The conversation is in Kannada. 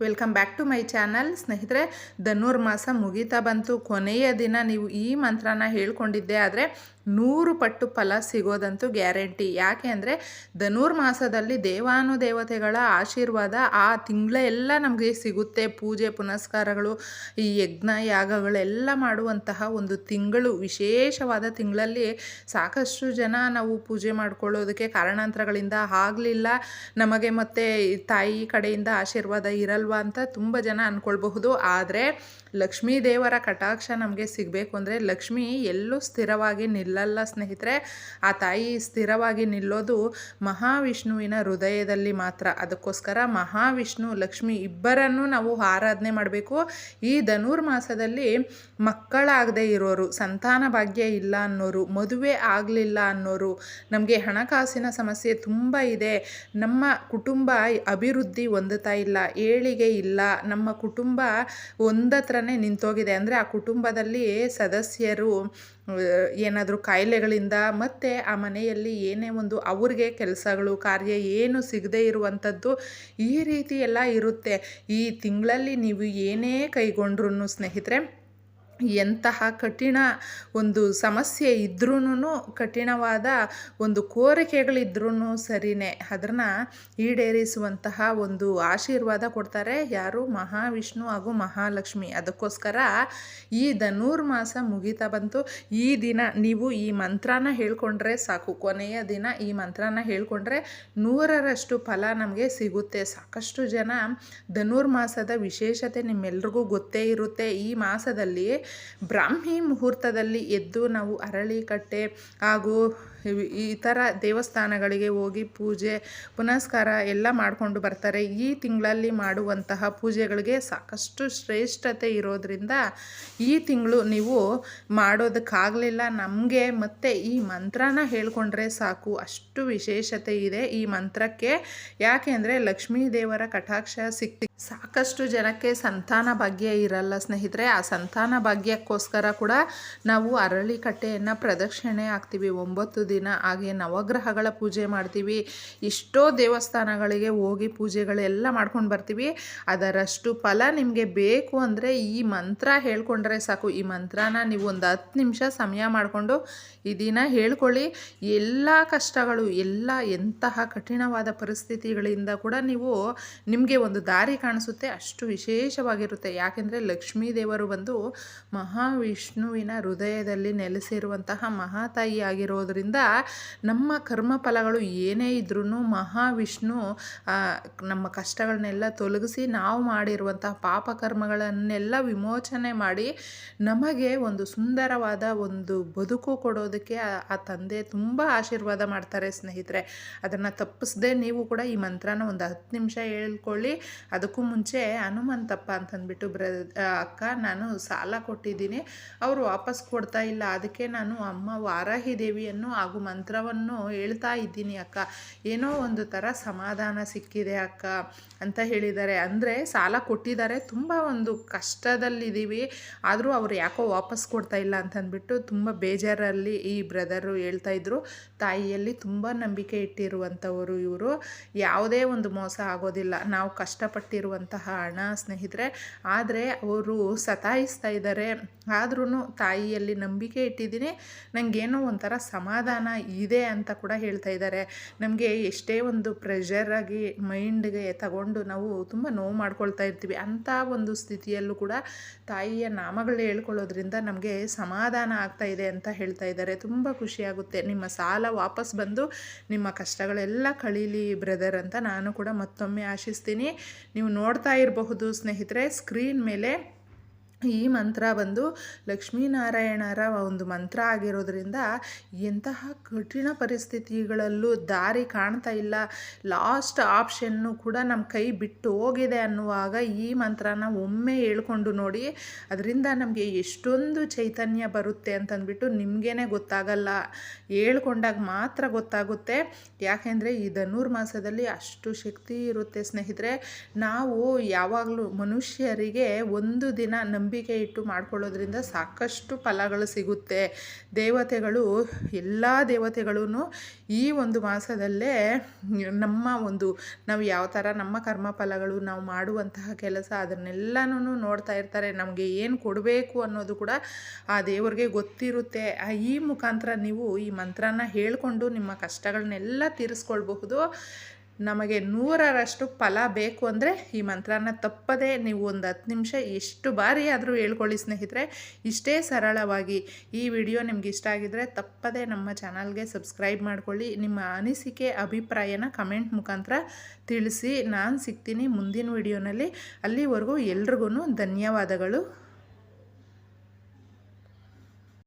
Welcome back to my channel ಸ್ನೇಹಿತರೆ, ಧನುರ್ಮಾಸ ಮುಗೀತಾ ಬಂತು. ಕೊನೆಯ ದಿನ ನೀವು ಈ ಮಂತ್ರನ ಹೇಳ್ಕೊಂಡಿದ್ದೆ. ಆದರೆ ನೂರು ಪಟ್ಟು ಫಲ ಸಿಗೋದಂತೂ ಗ್ಯಾರಂಟಿ. ಯಾಕೆ ಅಂದರೆ ಧನುರ್ಮಾಸದಲ್ಲಿ ದೇವಾನುದೇವತೆಗಳ ಆಶೀರ್ವಾದ ಆ ತಿಂಗಳ ಎಲ್ಲ ನಮಗೆ ಸಿಗುತ್ತೆ. ಪೂಜೆ, ಪುನಸ್ಕಾರಗಳು, ಈ ಯಜ್ಞ, ಯಾಗಗಳೆಲ್ಲ ಮಾಡುವಂತಹ ಒಂದು ತಿಂಗಳು. ವಿಶೇಷವಾದ ತಿಂಗಳಲ್ಲಿ ಸಾಕಷ್ಟು ಜನ ನಾವು ಪೂಜೆ ಮಾಡ್ಕೊಳ್ಳೋದಕ್ಕೆ ಕಾರಣಾಂತರಗಳಿಂದ ಆಗಲಿಲ್ಲ. ನಮಗೆ ಮತ್ತೆ ತಾಯಿ ಕಡೆಯಿಂದ ಆಶೀರ್ವಾದ ಇರಲ್ವಾ ಅಂತ ತುಂಬ ಜನ ಅಂದ್ಕೊಳ್ಬಹುದು ಆದರೆ ಲಕ್ಷ್ಮೀ ದೇವರ ಕಟಾಕ್ಷ ನಮಗೆ ಸಿಗಬೇಕು ಅಂದರೆ ಲಕ್ಷ್ಮಿ ಎಲ್ಲೂ ಸ್ಥಿರವಾಗಿ ನಿಲ್ಲಲ್ಲ ಸ್ನೇಹಿತರೆ, ಆ ತಾಯಿ ಸ್ಥಿರವಾಗಿ ನಿಲ್ಲೋದು ಮಹಾವಿಷ್ಣುವಿನ ಹೃದಯದಲ್ಲಿ ಮಾತ್ರ. ಅದಕ್ಕೋಸ್ಕರ ಮಹಾವಿಷ್ಣು, ಲಕ್ಷ್ಮಿ ಇಬ್ಬರನ್ನು ನಾವು ಆರಾಧನೆ ಮಾಡಬೇಕು. ಈ ಧನುರ್ಮಾಸದಲ್ಲಿ ಮಕ್ಕಳಾಗದೇ ಇರೋರು, ಸಂತಾನ ಭಾಗ್ಯ ಇಲ್ಲ ಅನ್ನೋರು, ಮದುವೆ ಆಗಲಿಲ್ಲ ಅನ್ನೋರು, ನಮಗೆ ಹಣಕಾಸಿನ ಸಮಸ್ಯೆ ತುಂಬ ಇದೆ. ನಮ್ಮ ಕುಟುಂಬ ಅಭಿವೃದ್ಧಿ ಹೊಂದುತ್ತಾ ಇಲ್ಲ, ಏಳಿಗೆ ಇಲ್ಲ, ನಮ್ಮ ಕುಟುಂಬ ಒಂದತ್ರನೇ ನಿಂತೋಗಿದೆ. ಅಂದರೆ ಆ ಕುಟುಂಬದಲ್ಲಿ ಸದಸ್ಯರು ಏನಾದರೂ ಕಾಯಿಲೆಗಳಿಂದ ಮತ್ತು ಆ ಮನೆಯಲ್ಲಿ ಏನೇ ಒಂದು ಅವ್ರಿಗೆ ಕೆಲಸಗಳು, ಕಾರ್ಯ ಏನು ಸಿಗದೇ ಇರುವಂಥದ್ದು ಈ ರೀತಿ ಎಲ್ಲ ಇರುತ್ತೆ. ಈ ತಿಂಗಳಲ್ಲಿ ನೀವು ಏನೇ ಕೈಗೊಂಡ್ರೂ ಸ್ನೇಹಿತರೆ ಎಂತಹ ಕಠಿಣ ಒಂದು ಸಮಸ್ಯೆ ಇದ್ರೂ ಕಠಿಣವಾದ ಒಂದು ಕೋರಿಕೆಗಳಿದ್ರೂ ಸರಿನೇ. ಅದನ್ನ ಈಡೇರಿಸುವಂತಹ ಒಂದು ಆಶೀರ್ವಾದ ಕೊಡ್ತಾರೆ ಯಾರು? ಮಹಾವಿಷ್ಣು ಹಾಗೂ ಮಹಾಲಕ್ಷ್ಮಿ. ಅದಕ್ಕೋಸ್ಕರ ಈ ಧನುರ್ಮಾಸ ಮುಗಿತಾ ಬಂತು. ಈ ದಿನ ನೀವು ಈ ಮಂತ್ರನ ಹೇಳ್ಕೊಂಡ್ರೆ ಸಾಕು. ಕೊನೆಯ ದಿನ ಈ ಮಂತ್ರನ ಹೇಳ್ಕೊಂಡ್ರೆ ನೂರರಷ್ಟು ಫಲ ನಮಗೆ ಸಿಗುತ್ತೆ. ಸಾಕಷ್ಟು ಜನ ಧನುರ್ಮಾಸದ ವಿಶೇಷತೆ ನಿಮ್ಮೆಲ್ರಿಗೂ ಗೊತ್ತೇ ಇರುತ್ತೆ. ಈ ಮಾಸದಲ್ಲಿ ಬ್ರಾಹ್ಮಿ ಮುಹೂರ್ತದಲ್ಲಿ ಎದ್ದು ನಾವು ಅರಳಿಕಟ್ಟೆ ಹಾಗೂ ಈ ಥರ ದೇವಸ್ಥಾನಗಳಿಗೆ ಹೋಗಿ ಪೂಜೆ, ಪುನಸ್ಕಾರ ಎಲ್ಲ ಮಾಡಿಕೊಂಡು ಬರ್ತಾರೆ. ಈ ತಿಂಗಳಲ್ಲಿ ಮಾಡುವಂತಹ ಪೂಜೆಗಳಿಗೆ ಸಾಕಷ್ಟು ಶ್ರೇಷ್ಠತೆ ಇರೋದರಿಂದ ಈ ತಿಂಗಳು ನೀವು ಮಾಡೋದಕ್ಕಾಗಲಿಲ್ಲ. ನಮಗೆ ಮತ್ತು ಈ ಮಂತ್ರನ ಹೇಳ್ಕೊಂಡ್ರೆ ಸಾಕು. ಅಷ್ಟು ವಿಶೇಷತೆ ಇದೆ ಈ ಮಂತ್ರಕ್ಕೆ. ಯಾಕೆ ಅಂದರೆ ಲಕ್ಷ್ಮೀ ದೇವರ ಕಟಾಕ್ಷ ಸಿಕ್ತಿ ಸಾಕಷ್ಟು ಜನಕ್ಕೆ ಸಂತಾನ ಭಾಗ್ಯ ಇರಲ್ಲ ಸ್ನೇಹಿತರೆ. ಆ ಸಂತಾನ ಭಾಗ್ಯಕ್ಕೋಸ್ಕರ ಕೂಡ ನಾವು ಅರಳಿಕಟ್ಟೆಯನ್ನು ಪ್ರದಕ್ಷಿಣೆ ಹಾಕ್ತೀವಿ. ಒಂಬತ್ತು ದಿನ ಹಾಗೆ ನವಗ್ರಹಗಳ ಪೂಜೆ ಮಾಡ್ತೀವಿ. ಎಷ್ಟೋ ದೇವಸ್ಥಾನಗಳಿಗೆ ಹೋಗಿ ಪೂಜೆಗಳೆಲ್ಲ ಮಾಡ್ಕೊಂಡು ಬರ್ತೀವಿ. ಅದರಷ್ಟು ಫಲ ನಿಮಗೆ ಬೇಕು ಅಂದರೆ ಈ ಮಂತ್ರ ಹೇಳ್ಕೊಂಡ್ರೆ ಸಾಕು. ಈ ಮಂತ್ರನ ನೀವು ಒಂದು ಹತ್ತು ನಿಮಿಷ ಸಮಯ ಮಾಡಿಕೊಂಡು ಈ ದಿನ ಹೇಳ್ಕೊಳ್ಳಿ. ಎಲ್ಲ ಕಷ್ಟಗಳು, ಎಲ್ಲ ಎಂತಹ ಕಠಿಣವಾದ ಪರಿಸ್ಥಿತಿಗಳಿಂದ ಕೂಡ ನೀವು ನಿಮಗೆ ಒಂದು ದಾರಿ ಕಾಣಿಸುತ್ತೆ. ಅಷ್ಟು ವಿಶೇಷವಾಗಿರುತ್ತೆ. ಯಾಕೆಂದರೆ ಲಕ್ಷ್ಮೀ ದೇವರು ಬಂದು ಮಹಾವಿಷ್ಣುವಿನ ಹೃದಯದಲ್ಲಿ ನೆಲೆಸಿರುವಂತಹ ಮಹಾತಾಯಿ ಆಗಿರೋದ್ರಿಂದ ನಮ್ಮ ಕರ್ಮ ಫಲಗಳು ಏನೇ ಇದ್ರೂ ಮಹಾವಿಷ್ಣು ನಮ್ಮ ಕಷ್ಟಗಳನ್ನೆಲ್ಲ ತೊಲಗಿಸಿ ನಾವು ಮಾಡಿರುವಂತಹ ಪಾಪ ಕರ್ಮಗಳನ್ನೆಲ್ಲ ವಿಮೋಚನೆ ಮಾಡಿ ನಮಗೆ ಒಂದು ಸುಂದರವಾದ ಒಂದು ಬದುಕು ಕೊಡೋದಕ್ಕೆ ಆ ತಂದೆ ತುಂಬ ಆಶೀರ್ವಾದ ಮಾಡ್ತಾರೆ ಸ್ನೇಹಿತರೆ. ಅದನ್ನು ತಪ್ಪಿಸದೆ ನೀವು ಕೂಡ ಈ ಮಂತ್ರನ ಒಂದು ಹತ್ತು ನಿಮಿಷ ಹೇಳ್ಕೊಳ್ಳಿ. ಅದಕ್ಕೂ ಮುಂಚೆ ಹನುಮಂತಪ್ಪ ಅಂತಂದ್ಬಿಟ್ಟು ಬ್ರ ಅಕ್ಕ ನಾನು ಸಾಲ ಕೊಟ್ಟಿದ್ದೀನಿ. ಅವರು ವಾಪಸ್ ಕೊಡ್ತಾ ಇಲ್ಲ. ಅದಕ್ಕೆ ನಾನು ಅಮ್ಮ ವಾರಾಹಿ ದೇವಿಯನ್ನು ಹಾಗೂ ಮಂತ್ರವನ್ನು ಹೇಳ್ತಾ ಇದ್ದೀನಿ, ಅಕ್ಕ. ಏನೋ ಒಂದು ಥರ ಸಮಾಧಾನ ಸಿಕ್ಕಿದೆ, ಅಕ್ಕ, ಅಂತ ಹೇಳಿದ್ದಾರೆ. ಅಂದರೆ ಸಾಲ ಕೊಟ್ಟಿದ್ದಾರೆ. ತುಂಬ ಒಂದು ಕಷ್ಟದಲ್ಲಿದ್ದೀವಿ. ಆದರೂ ಅವರು ಯಾಕೋ ವಾಪಸ್ ಕೊಡ್ತಾ ಇಲ್ಲ ಅಂತಂದ್ಬಿಟ್ಟು ತುಂಬ ಬೇಜಾರಲ್ಲಿ ಈ ಬ್ರದರು ಹೇಳ್ತಾ ಇದ್ರು. ತಾಯಿಯಲ್ಲಿ ತುಂಬ ನಂಬಿಕೆ ಇಟ್ಟಿರುವಂಥವರು ಇವರು. ಯಾವುದೇ ಒಂದು ಮೋಸ ಆಗೋದಿಲ್ಲ. ನಾವು ಕಷ್ಟಪಟ್ಟಿರುವಂತಹ ಹಣ, ಸ್ನೇಹಿತರೆ. ಆದರೆ ಅವರು ಸತಾಯಿಸ್ತಾ ಇದ್ದಾರೆ. ಆದ್ರೂ ತಾಯಿಯಲ್ಲಿ ನಂಬಿಕೆ ಇಟ್ಟಿದ್ದೀನಿ. ನನಗೇನೋ ಒಂಥರ ಸಮಾಧಾನ ಇದೆ ಅಂತ ಕೂಡ ಹೇಳ್ತಾ ಇದ್ದಾರೆ. ನಮಗೆ ಎಷ್ಟೇ ಒಂದು ಪ್ರೆಷರಾಗಿ ಮೈಂಡ್ಗೆ ತಗೊಂಡು ನಾವು ತುಂಬ ನೋವು ಮಾಡ್ಕೊಳ್ತಾ ಇರ್ತೀವಿ. ಅಂಥ ಒಂದು ಸ್ಥಿತಿಯಲ್ಲೂ ಕೂಡ ತಾಯಿಯ ನಾಮಗಳು ಹೇಳ್ಕೊಳ್ಳೋದ್ರಿಂದ ನಮಗೆ ಸಮಾಧಾನ ಆಗ್ತಾ ಇದೆ ಅಂತ ಹೇಳ್ತಾ ಇದ್ದಾರೆ. ತುಂಬ ಖುಷಿಯಾಗುತ್ತೆ ನಿಮ್ಮ ಸಾಲ ವಾಪಸ್ ಬಂದು ನಿಮ್ಮ ಕಷ್ಟಗಳೆಲ್ಲ ಕಳೀಲಿ ಬ್ರದರ್ ಅಂತ ನಾನು ಕೂಡ ಮತ್ತೊಮ್ಮೆ ಆಶಿಸ್ತೀನಿ. ನೀವು ನೋಡ್ತಾ ಇರಬಹುದು ಸ್ನೇಹಿತರೆ ಸ್ಕ್ರೀನ್ ಮೇಲೆ ಈ ಮಂತ್ರ ಬಂದು ಲಕ್ಷ್ಮೀನಾರಾಯಣರ ಒಂದು ಮಂತ್ರ ಆಗಿರೋದ್ರಿಂದ ಎಂತಹ ಕಠಿಣ ಪರಿಸ್ಥಿತಿಗಳಲ್ಲೂ ದಾರಿ ಕಾಣ್ತಾ ಇಲ್ಲ. ಲಾಸ್ಟ್ ಆಪ್ಷನ್ನು ಕೂಡ ನಮ್ಮ ಕೈ ಬಿಟ್ಟು ಹೋಗಿದೆ ಅನ್ನುವಾಗ ಈ ಮಂತ್ರನ ಒಮ್ಮೆ ಹೇಳ್ಕೊಂಡು ನೋಡಿ, ಅದರಿಂದ ನಮಗೆ ಎಷ್ಟೊಂದು ಚೈತನ್ಯ ಬರುತ್ತೆ ಅಂತಂದ್ಬಿಟ್ಟು ನಿಮಗೇನೆ ಗೊತ್ತಾಗಲ್ಲ. ಹೇಳ್ಕೊಂಡಾಗ ಮಾತ್ರ ಗೊತ್ತಾಗುತ್ತೆ. ಯಾಕೆಂದರೆ ಈ ಧನುರ್ಮಾಸದಲ್ಲಿ ಅಷ್ಟು ಶಕ್ತಿ ಇರುತ್ತೆ ಸ್ನೇಹಿತರೆ. ನಾವು ಯಾವಾಗಲೂ ಮನುಷ್ಯರಿಗೆ ಒಂದು ದಿನ ನಂಬಿ ನಂಬಿಕೆ ಇಟ್ಟು ಮಾಡ್ಕೊಳ್ಳೋದ್ರಿಂದ ಸಾಕಷ್ಟು ಫಲಗಳು ಸಿಗುತ್ತೆ. ದೇವತೆಗಳು, ಎಲ್ಲ ದೇವತೆಗಳೂ ಈ ಒಂದು ಮಾಸದಲ್ಲೇ ನಮ್ಮ ಒಂದು, ನಾವು ಯಾವ ಥರ ನಮ್ಮ ಕರ್ಮ ಫಲಗಳು ನಾವು ಮಾಡುವಂತಹ ಕೆಲಸ ಅದನ್ನೆಲ್ಲನೂ ನೋಡ್ತಾ ಇರ್ತಾರೆ. ನಮಗೆ ಏನು ಕೊಡಬೇಕು ಅನ್ನೋದು ಕೂಡ ಆ ದೇವರಿಗೆ ಗೊತ್ತಿರುತ್ತೆ. ಈ ಮುಖಾಂತರ ನೀವು ಈ ಮಂತ್ರನ ಹೇಳಿಕೊಂಡು ನಿಮ್ಮ ಕಷ್ಟಗಳನ್ನೆಲ್ಲ ತೀರಿಸ್ಕೊಳ್ಬಹುದು. ನಮಗೆ ನೂರರಷ್ಟು ಫಲ ಬೇಕು ಅಂದರೆ ಈ ಮಂತ್ರನ ತಪ್ಪದೇ ನೀವು ಒಂದು ಹತ್ತು ನಿಮಿಷ ಎಷ್ಟು ಬಾರಿ ಆದರೂ ಹೇಳ್ಕೊಳ್ಳಿ ಸ್ನೇಹಿತರೆ. ಇಷ್ಟೇ ಸರಳವಾಗಿ. ಈ ವಿಡಿಯೋ ನಿಮ್ಗೆ ಇಷ್ಟ ಆಗಿದರೆ ತಪ್ಪದೇ ನಮ್ಮ ಚಾನಲ್ಗೆ ಸಬ್ಸ್ಕ್ರೈಬ್ ಮಾಡ್ಕೊಳ್ಳಿ. ನಿಮ್ಮ ಅನಿಸಿಕೆ, ಅಭಿಪ್ರಾಯನ ಕಮೆಂಟ್ ಮುಖಾಂತರ ತಿಳಿಸಿ. ನಾನು ಸಿಗ್ತೀನಿ ಮುಂದಿನ ವಿಡಿಯೋನಲ್ಲಿ. ಅಲ್ಲಿವರೆಗೂ ಎಲ್ರಿಗೂ ಧನ್ಯವಾದಗಳು.